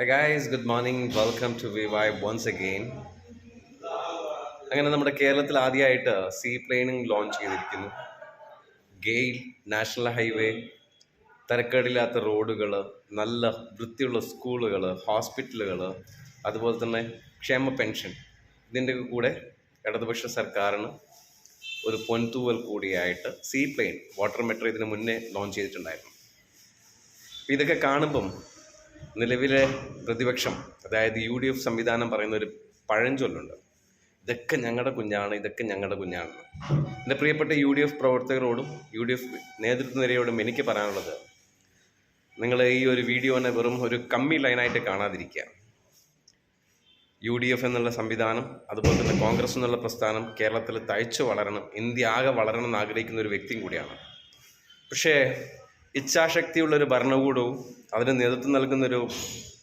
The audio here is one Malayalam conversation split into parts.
Hi good morning welcome to V Y once again. അങ്ങനെ നമ്മുടെ കേരളത്തിൽ ആദ്യമായിട്ട് സീ പ്ലെയിനിങ് ലോഞ്ച് ചെയ്തിരിക്കുന്നു. ഗെയിൽ നാഷണൽ ഹൈവേ തിരക്കേടില്ലാത്ത റോഡുകൾ നല്ല വൃത്തിയുള്ള സ്കൂളുകൾ ഹോസ്പിറ്റലുകൾ അതുപോലെ തന്നെ ക്ഷേമ പെൻഷൻ. ഇതിന്റെ കൂടെ ഇടതുപക്ഷ സർക്കാരിന് ഒരു പൊൻതൂവൽ കൂടിയായിട്ട് സീ പ്ലെയിൻ വാട്ടർ മെട്രോ ഇതിന് മുന്നേ ലോഞ്ച് ചെയ്തിട്ടുണ്ടായിരുന്നു. ഇതൊക്കെ കാണുമ്പം നിലവിലെ പ്രതിപക്ഷം അതായത് യു ഡി എഫ് സംവിധാനം പറയുന്ന ഒരു പഴഞ്ചൊല്ലുണ്ട്. ഇതൊക്കെ ഞങ്ങളുടെ കുഞ്ഞാണ് ഇതൊക്കെ ഞങ്ങളുടെ കുഞ്ഞാണ്. എന്റെ പ്രിയപ്പെട്ട യു ഡി എഫ് പ്രവർത്തകരോടും യു ഡി എഫ് നേതൃത്വ നിരയോടും എനിക്ക് പറയാനുള്ളത് നിങ്ങൾ ഈ ഒരു വീഡിയോനെ വെറും ഒരു കമ്മി ലൈനായിട്ട് കാണാതിരിക്കുക. യു ഡി എഫ് എന്നുള്ള സംവിധാനം അതുപോലെ തന്നെ കോൺഗ്രസ് എന്നുള്ള പ്രസ്ഥാനം കേരളത്തിൽ തയ്ച്ചു വളരണം ഇന്ത്യ ആകെ വളരണം എന്ന് ആഗ്രഹിക്കുന്ന ഒരു വ്യക്തിയും കൂടിയാണ്. പക്ഷേ ഇച്ഛാശക്തിയുള്ള ഒരു ഭരണകൂടവും അതിന് നേതൃത്വം നൽകുന്നൊരു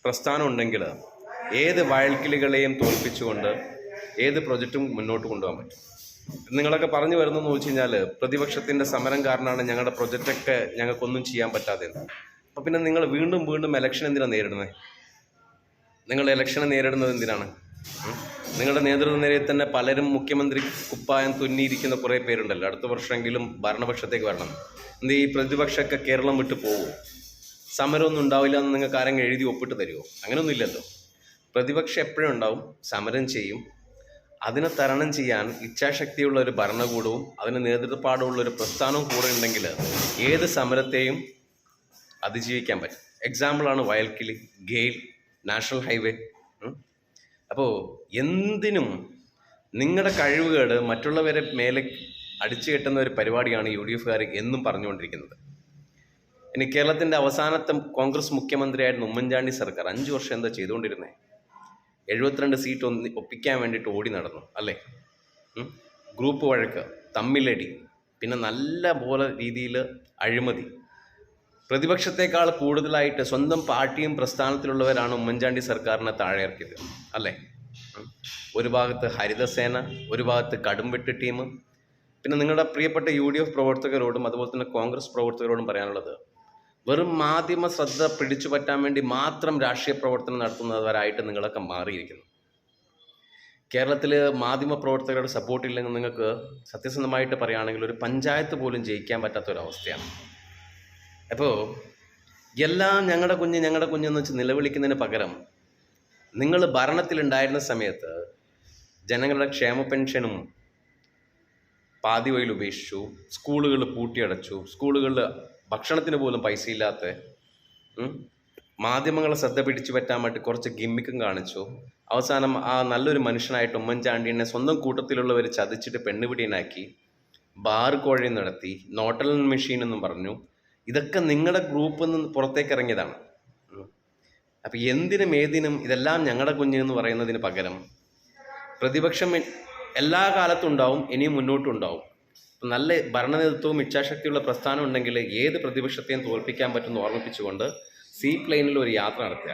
പ്രസ്ഥാനം ഉണ്ടെങ്കിൽ ഏത് വയൽക്കിളികളെയും തോൽപ്പിച്ചുകൊണ്ട് ഏത് പ്രൊജക്റ്റും മുന്നോട്ട് കൊണ്ടുപോകാൻ പറ്റും. നിങ്ങളൊക്കെ പറഞ്ഞു വരുന്നതെന്ന് വെച്ച് കഴിഞ്ഞാൽ പ്രതിപക്ഷത്തിന്റെ സമരം കാരണമാണ് ഞങ്ങളുടെ പ്രൊജക്റ്റൊക്കെ ഞങ്ങൾക്കൊന്നും ചെയ്യാൻ പറ്റാതെ അപ്പോൾ പിന്നെ നിങ്ങൾ വീണ്ടും വീണ്ടും ഇലക്ഷൻ എന്തിനാണ് നേരിടുന്നത്? നിങ്ങൾ ഇലക്ഷനെ നേരിടുന്നത് എന്തിനാണ്? നിങ്ങളുടെ നേതൃത്വ നിരയിൽ തന്നെ പലരും മുഖ്യമന്ത്രി കുപ്പായം തുന്നിയിരിക്കുന്ന കുറേ പേരുണ്ടല്ലോ. അടുത്ത വർഷമെങ്കിലും ഭരണപക്ഷത്തേക്ക് വരണം. എന്ത് ഈ പ്രതിപക്ഷമൊക്കെ കേരളം വിട്ടു പോകുമോ സമരമൊന്നും ഉണ്ടാവില്ല എന്ന് നിങ്ങൾക്ക് ആരെങ്കിലും എഴുതി ഒപ്പിട്ട് തരുമോ അങ്ങനെയൊന്നും ഇല്ലല്ലോ. പ്രതിപക്ഷം എപ്പോഴും ഉണ്ടാവും സമരം ചെയ്യും. അതിനെ തരണം ചെയ്യാൻ ഇച്ഛാശക്തിയുള്ള ഒരു ഭരണകൂടവും അതിന് നേതൃത്വപാടുള്ള ഒരു പ്രസ്ഥാനവും കൂടെ ഉണ്ടെങ്കിൽ ഏത് സമരത്തെയും അതിജീവിക്കാൻ പറ്റും. എക്സാമ്പിളാണ് വയൽക്കിളി ഗെയിൽ നാഷണൽ ഹൈവേ. അപ്പോൾ എന്തിനും നിങ്ങളുടെ കഴിവുകൾ മറ്റുള്ളവരെ മേലെ അടിച്ചു കെട്ടുന്ന ഒരു പരിപാടിയാണ് യു ഡി എഫുകാർ എന്നും പറഞ്ഞുകൊണ്ടിരിക്കുന്നത്. ഇനി കേരളത്തിന്റെ അവസാനത്തെ കോൺഗ്രസ് മുഖ്യമന്ത്രിയായിരുന്ന ഉമ്മൻചാണ്ടി സർക്കാർ. അഞ്ച് വർഷം എന്താ ചെയ്തുകൊണ്ടിരുന്നത് എഴുപത്തിരണ്ട് സീറ്റ് ഒന്ന് ഒപ്പിക്കാൻ വേണ്ടിയിട്ട് ഓടി നടന്നു അല്ലേ? ഗ്രൂപ്പ് വഴക്ക് തമ്മിലടി പിന്നെ നല്ല പോലെ രീതിയിൽ അഴിമതി പ്രതിപക്ഷത്തെക്കാൾ കൂടുതലായിട്ട് സ്വന്തം പാർട്ടിയും പ്രസ്ഥാനത്തിലുള്ളവരാണ് ഉമ്മൻചാണ്ടി സർക്കാരിനെ താഴെ ഇറക്കിയത് അല്ലേ. ഒരു ഭാഗത്ത് ഹരിതസേന ഒരു ഭാഗത്ത് കടുംവെട്ട് ടീം. പിന്നെ നിങ്ങളുടെ പ്രിയപ്പെട്ട യു ഡി എഫ് പ്രവർത്തകരോടും അതുപോലെ തന്നെ കോൺഗ്രസ് പ്രവർത്തകരോടും പറയാനുള്ളത് വെറും മാധ്യമ ശ്രദ്ധ പിടിച്ചു പറ്റാൻ വേണ്ടി മാത്രം രാഷ്ട്രീയ പ്രവർത്തനം നടത്തുന്നവരായിട്ട് നിങ്ങളൊക്കെ മാറിയിരിക്കുന്നു. കേരളത്തിൽ മാധ്യമ പ്രവർത്തകരുടെ സപ്പോർട്ട് ഇല്ലെങ്കിൽ നിങ്ങൾക്ക് സത്യസന്ധമായിട്ട് പറയുകയാണെങ്കിൽ ഒരു പഞ്ചായത്ത് പോലും ജയിക്കാൻ പറ്റാത്ത ഒരു അവസ്ഥയാണ്. അപ്പോൾ എല്ലാം ഞങ്ങളുടെ കുഞ്ഞ് ഞങ്ങളുടെ കുഞ്ഞെന്ന് വെച്ച് നിലവിളിക്കുന്നതിന് പകരം നിങ്ങൾ ഭരണത്തിലുണ്ടായിരുന്ന സമയത്ത് ജനങ്ങളുടെ ക്ഷേമ പെൻഷനും പാതി വഴിയിൽ ഉപേക്ഷിച്ചു സ്കൂളുകൾ പൂട്ടിയടച്ചു സ്കൂളുകളിൽ ഭക്ഷണത്തിന് പോലും പൈസ ഇല്ലാത്ത മാധ്യമങ്ങളെ ശ്രദ്ധ പിടിച്ചു പറ്റാൻ വേണ്ടി കുറച്ച് ഗിമ്മിക്കും കാണിച്ചു. അവസാനം ആ നല്ലൊരു മനുഷ്യനായിട്ട് ഉമ്മൻചാണ്ടിനെ സ്വന്തം കൂട്ടത്തിലുള്ളവർ ചതിച്ചിട്ട് പെണ്ണുപിടിയനാക്കി ബാർ കോഴി നടത്തി നോട്ടൽ മെഷീൻ എന്നും പറഞ്ഞു. ഇതൊക്കെ നിങ്ങളുടെ ഗ്രൂപ്പിൽ നിന്ന് പുറത്തേക്ക് ഇറങ്ങിയതാണ്. അപ്പം എന്തിനും ഏതിനും ഇതെല്ലാം ഞങ്ങളുടെ കുഞ്ഞെന്ന് പറയുന്നതിന് പകരം പ്രതിപക്ഷം എല്ലാ കാലത്തും ഉണ്ടാവും ഇനിയും മുന്നോട്ടും ഉണ്ടാവും. നല്ല ഭരണനേതൃത്വവും ഇച്ഛാശക്തിയുള്ള പ്രസ്ഥാനം ഉണ്ടെങ്കിൽ ഏത് പ്രതിപക്ഷത്തെയും തോൽപ്പിക്കാൻ പറ്റുമെന്ന് ഓർമ്മിപ്പിച്ചുകൊണ്ട് സീ പ്ലെയിനിൽ ഒരു യാത്ര നടത്തുക.